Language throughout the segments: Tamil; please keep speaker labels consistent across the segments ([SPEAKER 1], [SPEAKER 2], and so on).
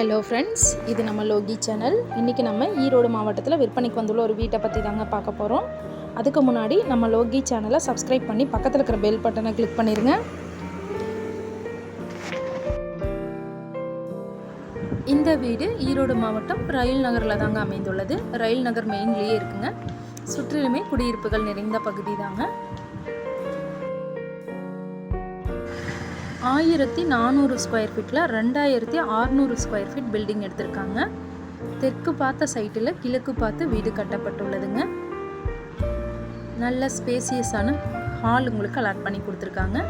[SPEAKER 1] ஹலோ ஃப்ரெண்ட்ஸ் இது நம்ம லோகி சேனல் இன்றைக்கி நம்ம ஈரோடு மாவட்டத்தில் விற்பனைக்கு வந்துள்ள ஒரு வீட்டை பற்றி தாங்க பார்க்க போகிறோம் அதுக்கு முன்னாடி நம்ம லோகி சேனலை சப்ஸ்கிரைப் பண்ணி பக்கத்தில் இருக்கிற பெல் பட்டனை கிளிக் பண்ணிடுங்க இந்த வீடு ஈரோடு மாவட்டம் ரயில் நகரில் தாங்க அமைந்துள்ளது. ரயில் நகர் மெயின்லேயே இருக்குங்க. சுற்றிலுமே குடியிருப்புகள் நிறைந்த பகுதி தாங்க. ஆயிரத்தி நானூறு ஸ்கொயர் ஃபீட்டில் ரெண்டாயிரத்தி அறநூறு ஸ்கொயர் ஃபீட் பில்டிங் எடுத்திருக்காங்க. தெற்கு பார்த்த சைட்டில் கிழக்கு பார்த்து வீடு கட்டப்பட்டுள்ளதுங்க. நல்ல ஸ்பேசியஸான ஹால் உங்களுக்கு அலாட் பண்ணி கொடுத்துருக்காங்க.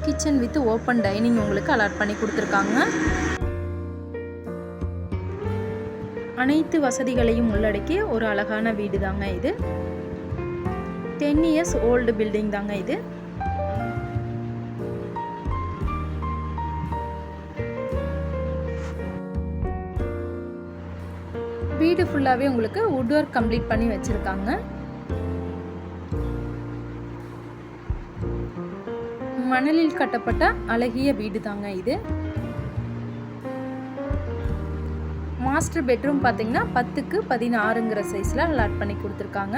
[SPEAKER 1] கிச்சன் வித் ஓப்பன் டைனிங் உங்களுக்கு அலாட் பண்ணி கொடுத்துருக்காங்க. அனைத்து வசதிகளையும் உள்ளடக்கிய ஒரு அழகான வீடு தாங்க இது. டென் இயர்ஸ் ஓல்டு பில்டிங் தாங்க இது. வீடு ஃபுல்லாகவே உங்களுக்கு வுட் ஒர்க் கம்ப்ளீட் பண்ணி வச்சுருக்காங்க. மணலில் கட்டப்பட்ட அழகிய வீடு தாங்க இது. மாஸ்டர் பெட்ரூம் பார்த்தீங்கன்னா பத்துக்கு பதினாறுங்கிற சைஸில் அலாட் பண்ணி கொடுத்துருக்காங்க.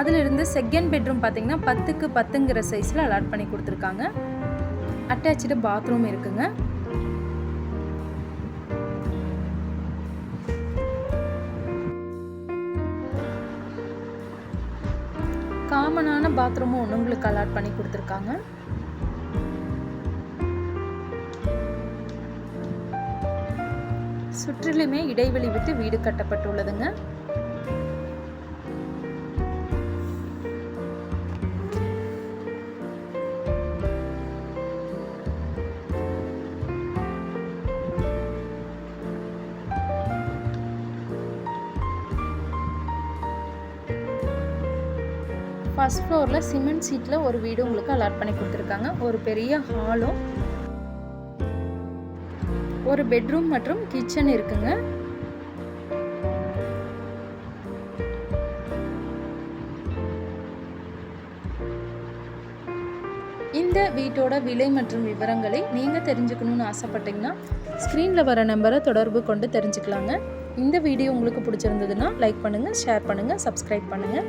[SPEAKER 1] அதிலிருந்து செகண்ட் பெட்ரூம் பார்த்தீங்கன்னா பத்துக்கு பத்துங்கிற சைஸில் அலாட் பண்ணி கொடுத்துருக்காங்க. அட்டாச்சு பாத்ரூம் இருக்குங்க. காமனான பாத்ரூமும் ஒன்று உங்களுக்கு அலாட் பண்ணி கொடுத்துருக்காங்க. சுற்றிலுமே இடைவெளி விட்டு வீடு கட்டப்பட்டுள்ளதுங்க. ஃபர்ஸ்ட் ஃப்ளோரில் சிமெண்ட் சீட்டில் ஒரு வீடு உங்களுக்கு அலாட் பண்ணி கொடுத்துருக்காங்க. ஒரு பெரிய ஹாலும் ஒரு பெட்ரூம் மற்றும் கிச்சன் இருக்குங்க. இந்த வீட்டோட விலை மற்றும் விவரங்களை நீங்கள் தெரிஞ்சுக்கணும்னு ஆசைப்பட்டீங்கன்னா ஸ்க்ரீனில் வர நம்பரை தொடர்பு கொண்டு தெரிஞ்சுக்கலாங்க. இந்த வீடியோ உங்களுக்கு பிடிச்சிருந்ததுன்னா லைக் பண்ணுங்கள் ஷேர் பண்ணுங்கள் சப்ஸ்கிரைப் பண்ணுங்கள்